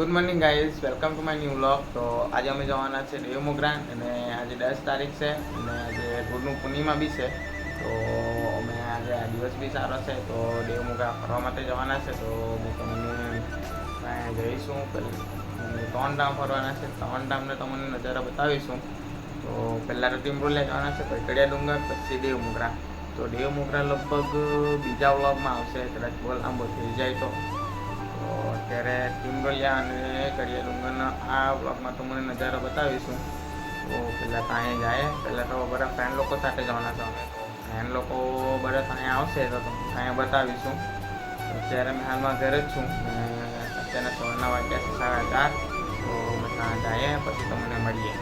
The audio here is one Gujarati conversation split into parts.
Good morning guys welcome to my new vlog તો આજે અમે જવાના છે દેવ મોગરા અને આજે દસ તારીખ છે અને આજે ગુરુનું પૂર્ણિમા બી છે. તો અમે આજે આ દિવસ બી સારો છે. તો દેવ મોગરા ફરવા માટે જવાના છે. તો હું તમને જઈશું. ત્રણ ધામ ફરવાના છે. ત્રણ ધામને તમને નજારા બતાવીશું. તો પહેલાં તો ટીમરોલિયા જવાના છે. કડિયા ડુંગર, પછી દેવ મોગરા તો દેવ મોગરા લગભગ બીજા વ્લોગમાં આવશે. કદાચ બોલ લાંબો થઈ જાય તો. અત્યારે ટિમ્બલિયા અને કરિયા ડુંગરના. આ બ્લોગમાં તો મને નજારો બતાવીશું. તો પહેલાં ત્યાં જાય. પહેલાં તો બધા ફ્રેન્ડ લોકો સાથે જવાના છો અમે ફ્રેન્ડ લોકો બધા ત્યાં આવશે તો તમને ત્યાં બતાવીશું. અત્યારે મેં હાલમાં ઘરે જ છું. અત્યારના સવારના વાગ્યા છે સાડા ચાર. તો અમે ત્યાં જઈએ, પછી તમને મળીએ.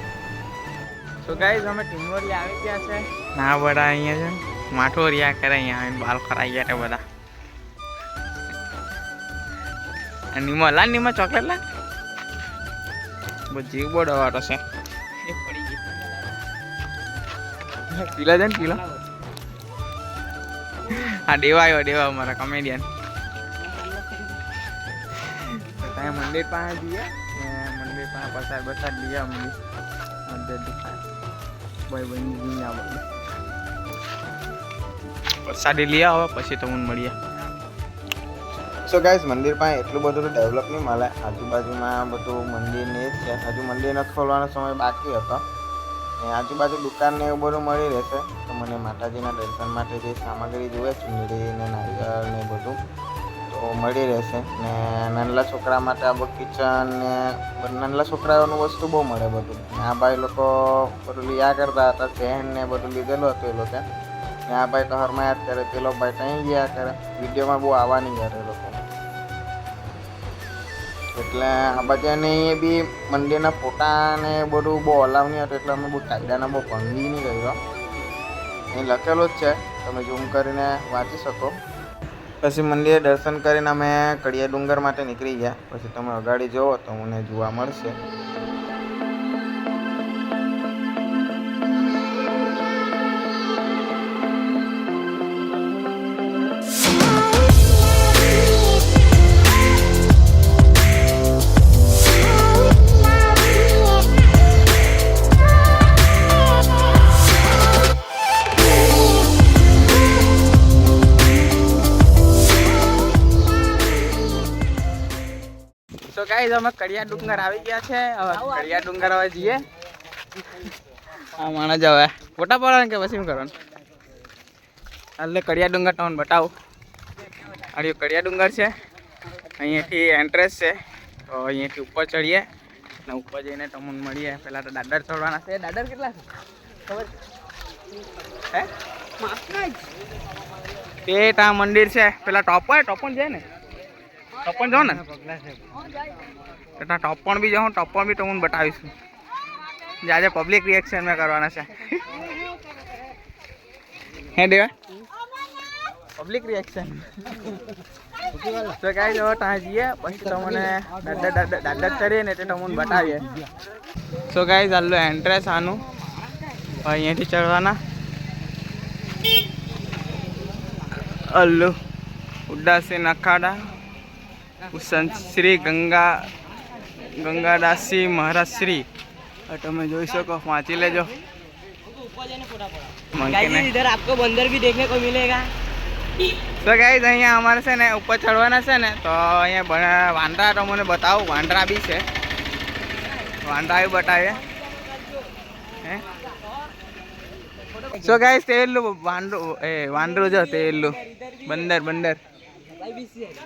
તો ગાઈઝ, અમે ટીમોરી આવી ગયા છે. ના, બધા અહીંયા છે. માઠો રહ્યા કરે અહીંયા બાલ ખરાઈ ગયા બધા. નીમો લા નિમો ચોકલેટ લા. બહુ જીવ બહુ ડવાટો છે. પીલા છે ને પીલા. હા દેવા આવ્યો, દેવા અમારા કોમેડિયન ત્યાં મંદિર પાસે જઈએ મંદિર પાસે પ્રસાદ પ્રસાદ લઈએ મંદિર મંદિર ભાઈ બની જઈને આ બધું પ્રસાદી લઈ આવો, પછી તમને મળીએ. સો ગાઈઝ મંદિર પાસે એટલું બધું તો ડેવલપ નહીં મળે. આજુબાજુમાં બધું મંદિરની જ છે. હજુ મંદિર નથી ખોલવાનો સમય બાકી હતો. ને આજુબાજુ દુકાન ને એવું બધું મળી રહેશે. તો મને માતાજીના દર્શન માટે જે સામગ્રી જોઈએ, ચુંદડી ને નારિયેળ ને બધું, તો મળી રહેશે. ને નાનલા છોકરા માટે આ કિચન ને નાનલા છોકરાઓનું વસ્તુ બહુ મળે બધું. આ ભાઈ લોકો બધું લીયા કરતા હતા, ચેન ને બધું લીધેલું હતું એ લોકો. ને આ ભાઈ તો હરમાં યાદ કરે. પેલો ભાઈ ત્યાં ગયા કરે. વિડીયોમાં બહુ આવવા નહીં કરે લોકો. એટલે બધાને એ બી મંદિરના ફોટા ને બધું બહુ અલાવ નહીં હતું, એટલે અમે બહુ કાયદાના બહુ ભંગી નહીં કર્યો એ લખેલો જ છે, તમે ઝૂમ કરીને વાંચી શકો. પછી મંદિરે દર્શન કરીને અમે કડિયા ડુંગર માટે નીકળી ગયા. પછી તમે અગાડી જુઓ તો મને જોવા મળશે. ગાઈઝ અમે કડિયા ડુંગર આવી ગયા છે. હવે કડિયા ડુંગર હવે જઈએ. આ માણસ હવે ફોટા પડવાનું કે પછી શું કરવાનું? એટલે કડિયા ડુંગર તમને બતાવું. અરે કડિયા ડુંગર છે. અહીંયાથી એન્ટ્રેસ છે. તો અહીંયાથી ઉપર ચડીએ. અને ઉપર જઈને તમને મળીએ. પહેલાં તો દાદર ચડવાના છે. દાદર કેટલા છે? ખબર? હે? તે ત્યાં મંદિર છે. પેલા ટોપર ટોપર જાય ને? ટોપર જાઓ ને? ત્યાં ટોપણ બી જાઉં ટપ્પણ બી તમને બતાવીશું. જે આજે પબ્લિક રિએક્શન મેં કરવાના છે. હે, દેવા? પબ્લિક રિએક્શન તો કાંઈ જો ત્યાં જઈએ, પછી તમને દાદા દાદા દાદા કરીએ ને એટલે તમને બતાવીએ. સો કાંઈ ચાલો એન્ટ્રેસ આનું. અહીંયાથી ચડવાના. અલ્લુ ઉદાસી નખાડા. સંત શ્રી ગંગા ગંગાદાસી મહારાજ શ્રી આ તમે જોઈ શકો વાંચી લેજો गाइस इधर आपको बंदर भी देखने को मिलेगा તો ગાઈઝ અહીંયા અમારે છે ને ઉપર ચડવાના છે ને તો અહીંયા બના- વાંદરા તમને બતાવું વાંદરા બી છે વાંદરા બી બતાવે હે સો ગાઈઝ તે એટલું વાંદરું એ વાંદરું જો તે એટલું બંદર બંદર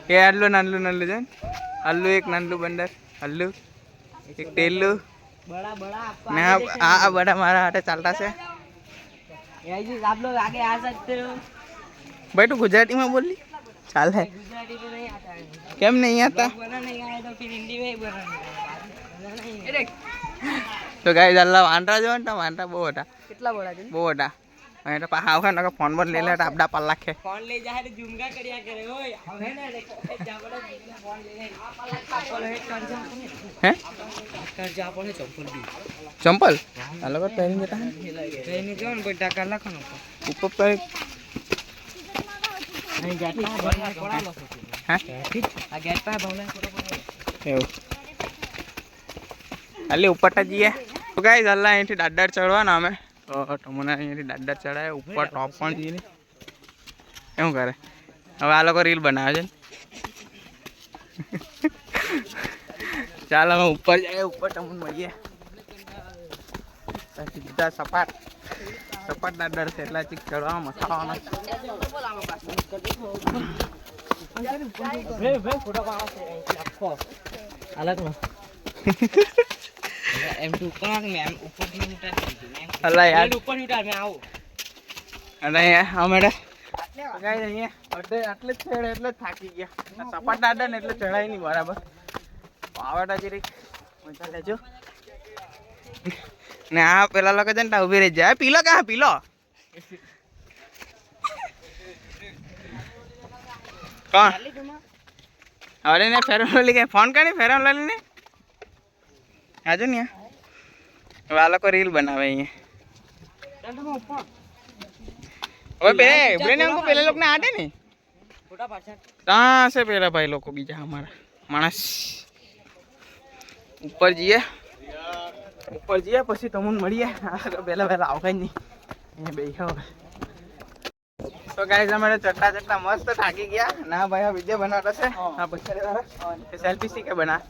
એ આટલું નાનલું નાનલું છે આલ્લું એક નાનલું બંદર આલ્લું એક ટેલું ને આ બધા મારા હાથે ચાલતા છે ભાઈ તું ગુજરાતીમાં બોલી ચાલે કેમ નહીં આતા તો ગાઈ ચાલલા વાંટા જો ને વાંટા બહુ હતા કેટલા બહુ હતા એટલે પાહા આવે ને ફોન પર લઈ લે ડાબડા પાલ લાખે ફોન લઈ જાય જુમગા કર્યા કરે ઓય. હવે ને ફોન લઈ લે હે ચંપલ આ લોકો ટ્રેનિંગ જતા ટ્રેનિંગ જો ને કોઈ ટાકા લાખનો ઉપર. પર નહીં જાતી હા. આ ગેટ પર ભાવના એવું. અલી ઉપરટા જઈએ. તો ગાઈઝ અલ્લા અહીંથી દાદર ચડવાના અમે. તો તમને અહીંયાથી દાદા ચડાય ઉપર ટોપ પણ જઈએ એવું કરે. હવે આ લોકો રીલ બનાવે છે ને. ચાલો અમે ઉપર જઈએ ઉપર તમને મળીએ. સીધા સપાટ સપાટ દાદર છે એટલે ચીક ચડવામાં મસાવાનો એમ ઉપર મેં એમ ઉપર થી ઉતાર અલ્લા યાર ઉપર ઉતાર મેં આવું અને અહીંયા અમે ગાય અહીંયા અડધે આટલે જ છેડે એટલે જ થાકી ગયા આ સપાટ દાદા ને એટલે ચડાય નહીં બરાબર પાવડા જરીક મજા લેજો ને આ પેલા લોકો છે ને ત્યાં ઊભી રહી જાય પીલો કા પીલો કોણ અરે ને ફેરન લલી કે ફોન કરી ફેરન લલી ને આજુ ને હવે આ લોકો રીલ બનાવે અહીંયા હવે પેલે ઉભરે અંકો પેલા લોકોને આડે ને? ત્યાં છે પેલા ભાઈ લોકો બીજા અમારા માણસ. ઉપર જઈએ. ઉપર જઈએ પછી તમને મળીએ. પહેલા પહેલા આવકાય નહીં. અહીંયા બેઠા હવે તો ગાઈઝ અમારે ચટ્ટા ચટ્ટા મસ્ત થાકી ગયા. ના ભાઈ આ વીડિયો બનાવતા છે. હા. પછી સેલ્ફી શીખે બના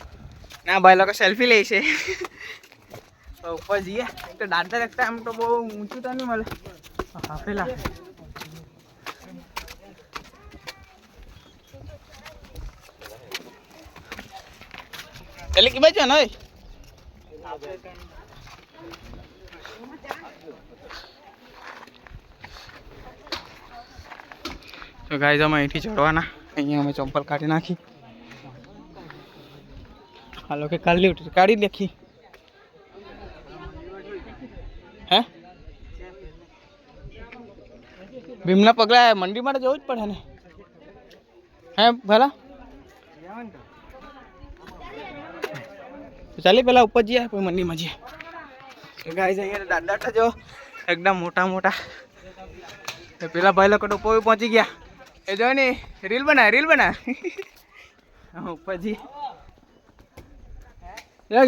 ના ભાઈ લોકો સેલ્ફી લે છે. તો ઉપર જઈએ એક તો દાદર એકતા આમ તો બહુ ઊંચું તો નહીં મળે હા પેલા એટલે કે બાજુ ને તો ગાઈઝ અમે અહીંથી ચડવાના અહીંયા અમે ચંપલ કાઢી નાખી હાલો કે કાઢી ઉઠી કાઢી નાખી હે? ભીમના પગલા મંડી માટે જવું જ પડે ને. હે, ભલા? ચાલી પેલા ઉપર જઈએ પછી મંડીમાં જઈએ. ગાય જઈએ દાદા જો એકદમ મોટા મોટા. પેલા ભાઈ લોકો ઉપર પહોંચી ગયા. એ જો ને, રીલ બના રીલ બના ઉપર જઈએ.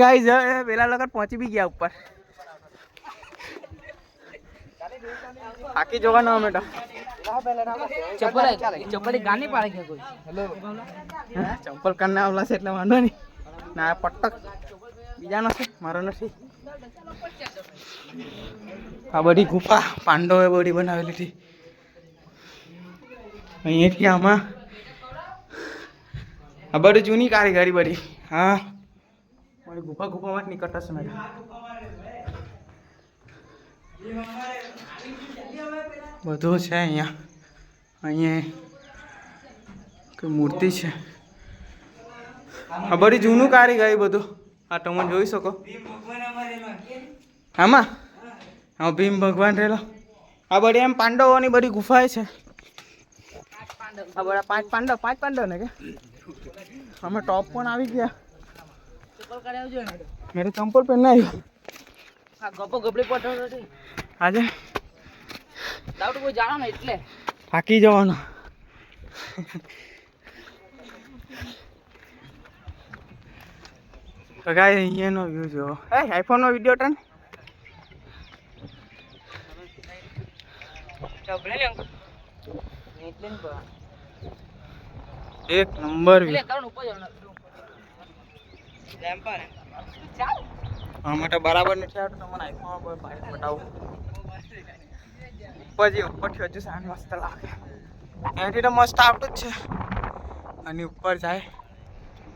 ગાય પેલા લોકો પહોંચી બી ગયા ઉપર. આખી જોવાનો અમે તો ચપ્પલ ચપ્પલ ગાની પાડે કે કોઈ? હેલો ચંપલ કાન આવલા છે એટલે વાંધો નહીં. ના પટક. બીજાનો છે મારો નથી. આ બધી ગુફા પાંડવે બધી બનાવેલી હતી. અહીંયાથી આમાં આ બધી જૂની કારીગરી બધી. હા. મારી ગુફા ગુફામાં જ નીકળતા છે મેં બધું છે અહીંયા. અહીંયા કોઈ મૂર્તિ છે. આ બધી જૂનું કારીગરી બધું. આ તમે જોઈ શકો. આમાં? હા, ભીમ ભગવાન રહેલો. આ બધી એમ પાંડવોની બધી ગુફાએ છે. આ બધા પાંચ પાંડવ પાંચ પાંડવ ને કે? અમે ટોપ પણ આવી ગયા. મેરે ચંપલ પહેરને આવ્યો. આ ગપ્પો ગપડી પટો નથી આજે? ડાઉટ કોઈ જાણો ને એટલે. થાકી જવાનો. તો ગાય અહીંયાનો વ્યૂ જો એ આઈફોનનો વીડિયો ટન એક નંબર વ્યૂ જવાનું ચાલ. આ માટે બરાબર નથી આવતું તમને આઈફોન બતાવું પછી ઉપરથી હજુ સાંજ મસ્ત લાગે. એથી તો મસ્ત આવતું જ છે. અને ઉપર જાય,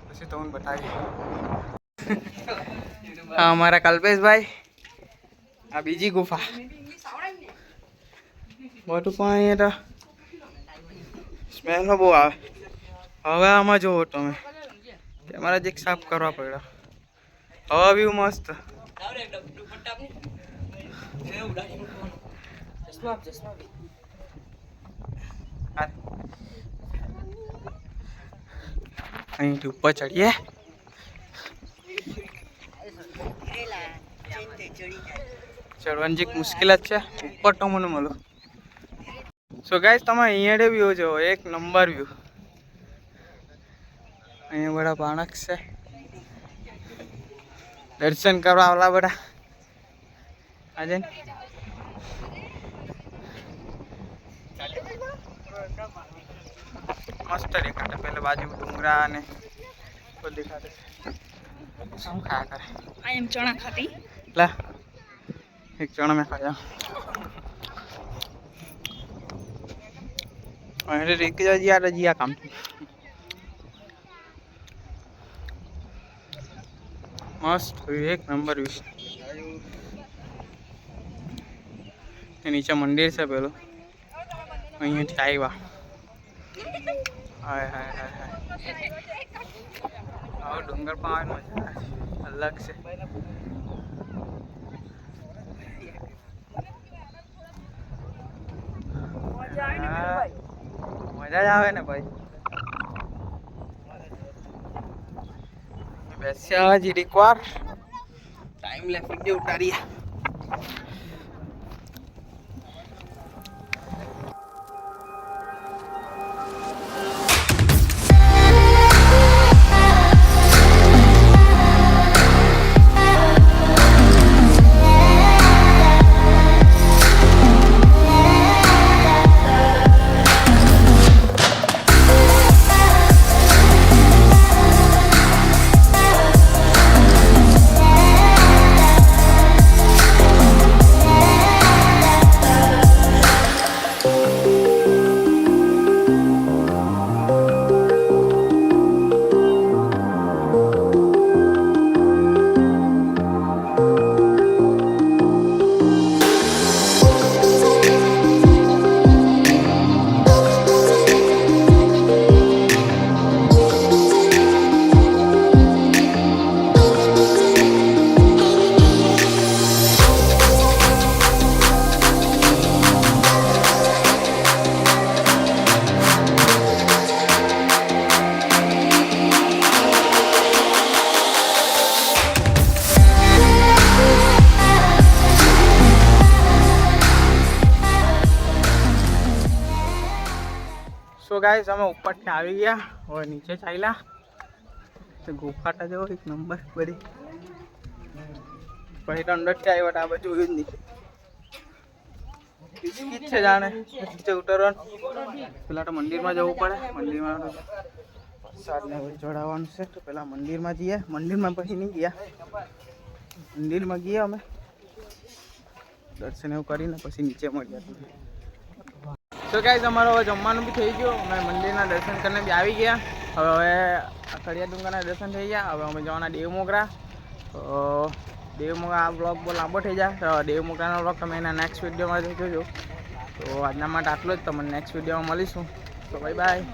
પછી તમને બતાવી હા, અમારા કલ્પેશભાઈ, આ બીજી ગુફા. બધું પણ અહીંયા તો સ્મેલો બહુ આવે. હવે આમાં જુઓ તમે. કેમેરા જે સાફ કરવા પડ્યો. હવા વ્યૂ મસ્ત. અહીંથી ઉપર ચડીએ. ચડવાની જે મુશ્કેલ જ છે ઉપર તો મને મળો. સો ગાઈસ તમે અહીંયા વ્યૂ જો એક નંબર વ્યૂ અહીંયા બધા બાળક છે. દર્શન કરવા આવલા બધા. આજે? મસ્ત દેખાતે પેલા બાજુ ડુંગરા અને બધું દેખાતે શું ખાયા કરે? આ એમ ચણા ખાતી. લા એક ચણા મેં ખાયા અરે એક જ યાર હજી આ કામ. મસ્ત એક નંબર વિશ એ નીચે મંદિર છે પેલું અહીંયાથી આવ્યા હાય હાય હાય હાય આવો ડુંગર પર આવે મજા આવે. અલગ છે હા, મજા જ આવે ને ભાઈ બેસ્યા જીરીક વાર. ટાઈમ લે વીડિયો ઉતારીએ. સો ગાઈસ અમે ઉપરથી આવી ગયા. હવે નીચે ચાલ્યા. તો ગુફાટા જેવો એક નંબર બધી પછી તો અંદરથી આવ્યો આ બાજુ જ નહીં છે જાણે. નીચે ઉતરવાનું. પેલા તો મંદિરમાં જવું પડે. મંદિરમાં તો પ્રસાદ ચડાવવાનું છે. તો પેલા મંદિરમાં જઈએ. મંદિરમાં પછી નહીં ગયા. મંદિરમાં ગયા અમે. દર્શન એવું કરીને પછી નીચે મળ્યા. તો ગાઈઝ અમારો જમવાનું બી થઈ ગયું. અમે મંદિરના દર્શન કરીને બી આવી ગયા. હવે હવે ખડિયા ડુંગરના દર્શન થઈ ગયા. હવે અમે જવાના દેવ મોગરા તો દેવ મોગરા આ બ્લોગ બહુ લાંબો થઈ જાય. તો દેવ મોગરાનો બ્લોગ તમે એના નેક્સ્ટ વિડીયોમાં જોજો. તો આજના માટે આટલું જ. તમને નેક્સ્ટ વિડીયોમાં મળીશું. તો બાય બાય